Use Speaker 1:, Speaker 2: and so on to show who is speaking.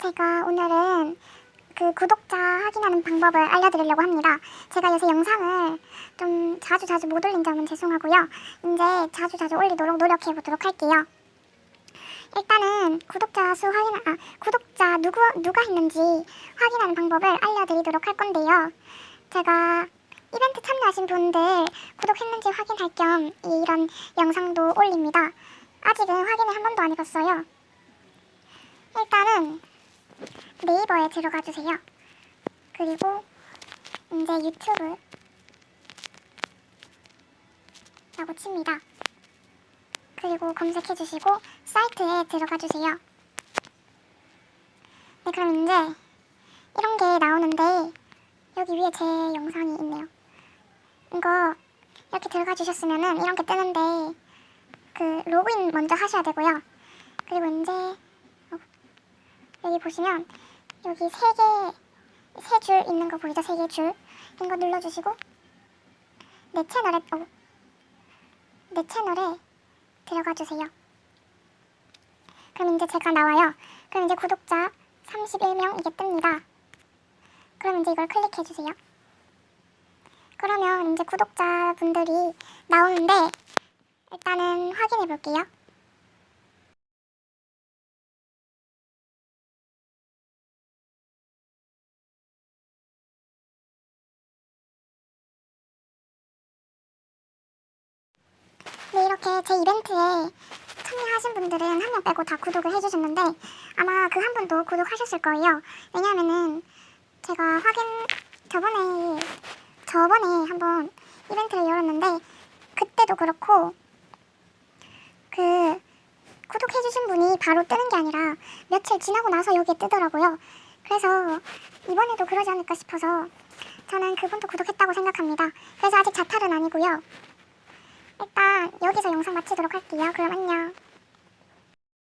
Speaker 1: 제가 오늘은 그 구독자 확인하는 방법을 알려드리려고 합니다. 제가 요새 영상을 좀 자주 자주 못 올린 점은 죄송하고요. 이제 자주 자주 올리도록 노력해 보도록 할게요. 일단은 구독자 수 확인, 아 구독자 누구 누가 했는지 확인하는 방법을 알려드리도록 할 건데요. 제가 이벤트 참여하신 분들 구독했는지 확인할 겸 이런 영상도 올립니다. 아직은 확인을 한 번도 안 해봤어요. 일단은 네이버에 들어가 주세요. 그리고 이제 유튜브 라고 칩니다. 그리고 검색해 주시고 사이트에 들어가 주세요. 네, 그럼 이제 이런 게 나오는데 여기 위에 제 영상이 있네요. 이거 이렇게 들어가 주셨으면은 이런 게 뜨는데 그 로그인 먼저 하셔야 되고요. 그리고 이제 어, 여기 보시면 여기 세 개, 세 줄 있는 거 보이죠? 세 개 줄. 이거 눌러주시고 내 채널에 어, 내 채널에 들어가 주세요. 그럼 이제 제가 나와요. 그럼 이제 구독자 31명 이게 뜹니다. 그럼 이제 이걸 클릭해 주세요. 그러면 이제 구독자분들이 나오는데 일단은 확인해 볼게요. 이렇게 제 이벤트에 참여하신 분들은 한 명 빼고 다 구독을 해주셨는데 아마 그 한 분도 구독하셨을 거예요. 왜냐하면은 제가 확인 저번에 저번에 한번 이벤트를 열었는데 그때도 그렇고 그 구독해주신 분이 바로 뜨는 게 아니라 며칠 지나고 나서 여기에 뜨더라고요. 그래서 이번에도 그러지 않을까 싶어서 저는 그분도 구독했다고 생각합니다. 그래서 아직 자탈은 아니고요. 일단 여기서 영상 마치도록 할게요. 그럼 안녕.